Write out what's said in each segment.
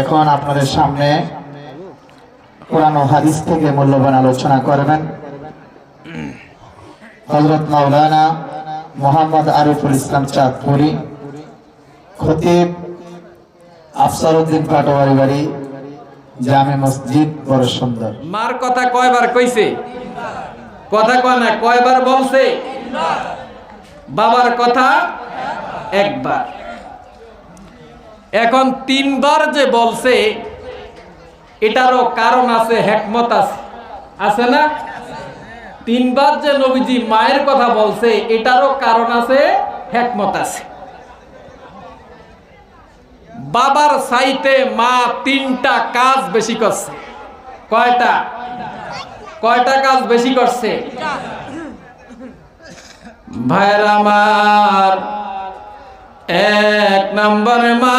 এখন আপনাদের সামনে ও হাদিস থেকে মূল্যবান আলোচনা করবেন। হজরত মাওলানা মোহাম্মদ আরিফুল ইসলাম চাঁদপুরি, খতিব আফসারউদ্দিন পাটোয়ারি বাড়ি, জামে মসজিদ, বড় সুন্দর। মার কথা কয়বার কইছে? কথা কয় না, কয়বার বলছে? বাবার কথা একবার। এখন তিনবার যে বলছে, এটারও কারণ আছে, হেকমত আছে। আছে না? তিনবার যে নবীজি মায়ের কথা বলছে, এটারও কারণ আছে, হেকমত আছে। বাবার সাইতে মা তিনটা কাজ বেশি করছে। কয়টা? কয়টা কাজ বেশি করছে? ভাইয়ের আমার এক নম্বরে মা।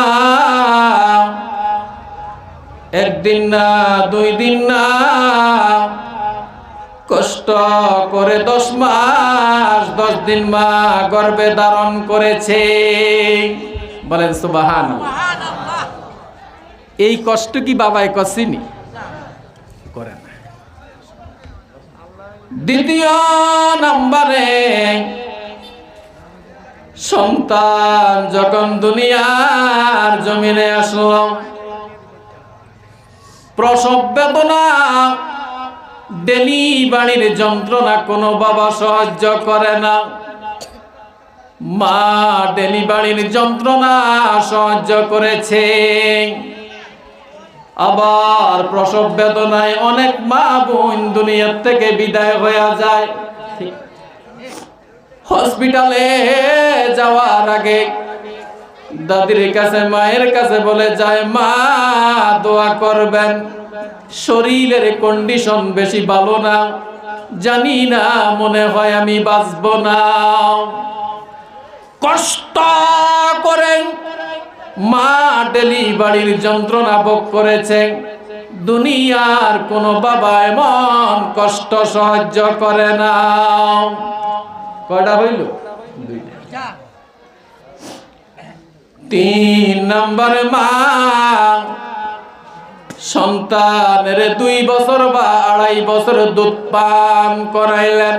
একদিন না, দুই দিন না। কষ্ট করে দশ মাস, দশ দিন মা গর্ভে ধারণ করেছে। বলেন সুবাহান এই কষ্ট কি বাবাই কষিনি করে না। দ্বিতীয় নম্বরে সন্তান যখন দুনিয়ার জমিনে আসলো, প্রসব বেদনা, ডেলিভারির যন্ত্রণা কোনো বাবা সাহায্য করে না। মা ডেলিভারির যন্ত্রণা সাহায্য করেছে। আবার প্রসব বেদনায় অনেক মা বোন দুনিয়ার থেকে বিদায় হয়ে যায়। হসপিটালে যাওয়ার আগে দাদির কাছে, মায়ের কাছে বলে যায়, মা, দোয়া করবেন। শরীরের কন্ডিশন বেশি ভালো না। জানি না, মনে হয় আমি বাঁচব না। কষ্ট করেন মা ডেলিভারির যন্ত্রণা ভোগ করেছে। দুনিয়ার কোন বাবা এমন কষ্ট সহ্য করে না। কয়টা হইল? তিন নম্বর মা। সন্তানের দুই বছর বা আড়াই বছর দুধ পান করাইলেন।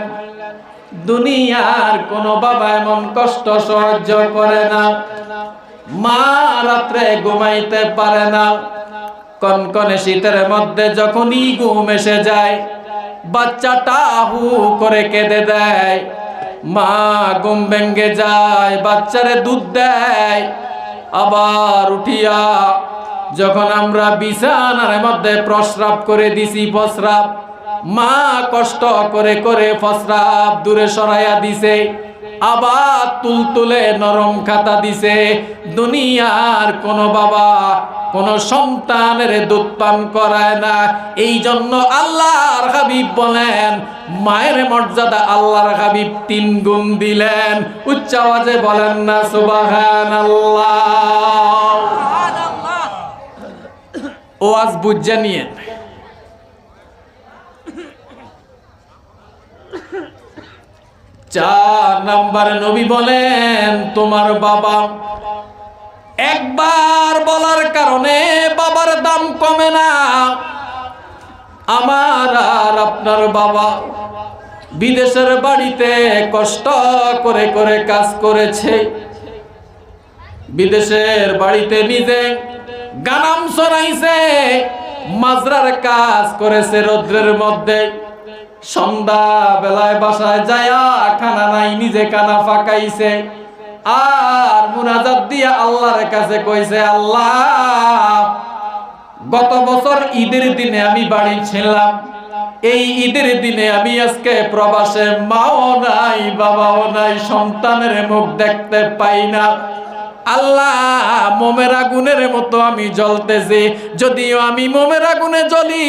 দুনিয়ার কোন বাবা এমন কষ্ট সহ্য করে না। মা রাত্রে ঘুমাইতে পারে না। কনকনে শীতের মধ্যে যখনই ঘুম এসে যায়, বাচ্চাটা হু করে কেঁদে দেয়। মা ঘুম ভেঙ্গে যায়, বাচ্চারে দুধ দেয়। আবার উঠিয়া যখন আমরা বিছানার মধ্যে প্রস্রাব করে দিছি, প্রস্রাব, মা কষ্ট করে করে প্রস্রাব দূরে সরাইয়া দিছে। আবার তুলতুলে নরম খাতা দিছে। দুনিয়ার কোন বাবা কোন সন্তানের দুধ পান করায় না। এই জন্য আল্লাহর হাবিব বলেন মায়ের মর্যাদা আল্লাহর হাবিব তিন গুণ দিলেন। উচ্চ আওয়াজে বলেন না সুবাহান আল্লাহ ও আজ বুঝে নিয়ে চার নাম্বার নবী বলেন, তোমার বাবা একবার বলার কারণে বাবার দাম কমে না। আমার আর আপনার বাবা বিদেশের বাড়িতে কষ্ট করে করে কাজ করেছে। বিদেশের বাড়িতে নিজে গানাম সরাইছে মাজরার কাজ করেছে রৌদ্রের মধ্যে। সন্ধ্যা বেলায় বাসায় যায়া খানা নাই, নিজে কানা ফাঁকাইছে। আর মুনাজাত দিয়া আল্লাহর কাছে কইছে, আল্লাহ, গত বছর ঈদের দিনে আমি বাড়ি ছিলাম। এই ঈদের দিনে আমি আজকে প্রবাসে মাও নাই, বাবাও নাই, সন্তানের মুখ দেখতে পাই না। আল্লাহ, মোমের আগুনের মতো আমি জ্বলতেছি। যদিও আমি মোমের আগুনে জ্বলি,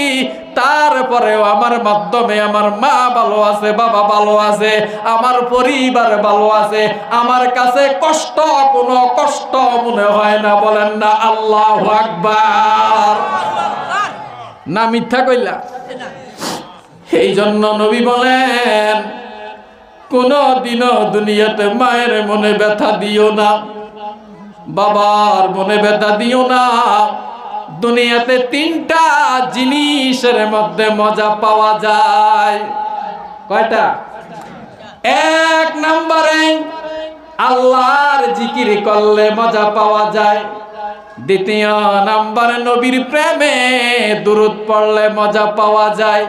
তারপরেও আমার মাধ্যমে আমার মা ভালো আছে, বাবা ভালো আছে, আমার পরিবার ভালো আছে, আমার কাছে কষ্ট, কোনো কষ্ট মনে হয় না, বলেন না, আল্লাহ আকবার। না মিথ্যা কইলা? এই জন্য নবী বলেন, কোন দিনও দুনিয়াতে মায়ের মনে ব্যথা দিও না। বাবার মনে ব্যথা দিও না। দুনিয়াতে তিনটা জিনিসের মধ্যে মজা পাওয়া যায়। কয়টা? এক নম্বরে আল্লাহর জিকির করলে মজা পাওয়া যায়। দ্বিতীয় নাম্বার নবীর প্রেমে দূরত পড়লে মজা পাওয়া যায়।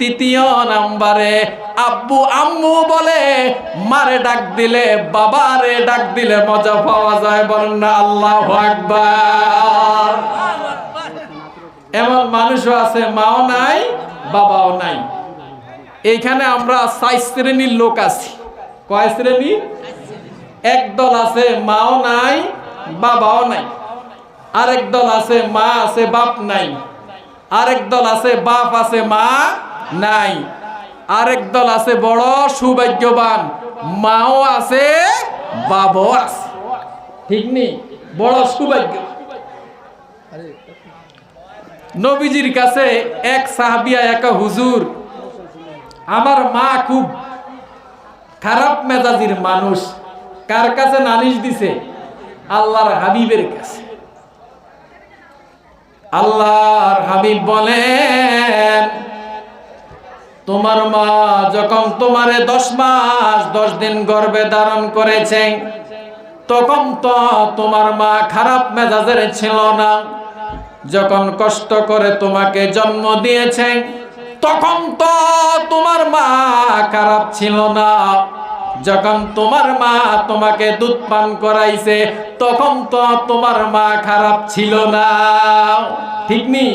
তৃতীয় নাম্বারে আব্বু আম্মু বলে, মারে ডাক দিলে, বাবারে ডাক দিলে মজা পাওয়া যায় বলেন না, আল্লাহ আকবার। এমন মানুষও আছে, মাও নাই, বাবাও নাই। এইখানে আমরা চাই শ্রেণির লোক আছি। কয় শ্রেণি? একদল আছে, মাও নাই, বাবাও নাই। আরেক দল আছে, মা আছে, বাপ নাই। আরেক দল আছে, বাপ আছে, মা নাই। আরেক দল আছে বড়, সৌভাগ্যবান। মাও আছে, বাবাও আছে। ঠিক নেই বড়, সৌভাগ্য। নবীজির কাছে এক সাহাবিয়া এক হুজুর, আমার মা খুব খারাপ মেজাজির মানুষ। কার কাছে নালিশ দিছে? আল্লাহর হাবিবের কাছে। আল্লাহর হাবিব বলেন তোমার মা যখন তোমারে দশ মাস, দশ দিন গর্ভে ধারণ করেছে, তখন তো তোমার মা খারাপ মেজাজের ছিল না। যখন কষ্ট করে তোমাকে জন্ম দিয়েছে, তখন তো তোমার মা খারাপ ছিল না। যখন তোমার মা তোমাকে দুধ পান করাইছে, তখন তো তোমার মা খারাপ ছিল না। ঠিক নি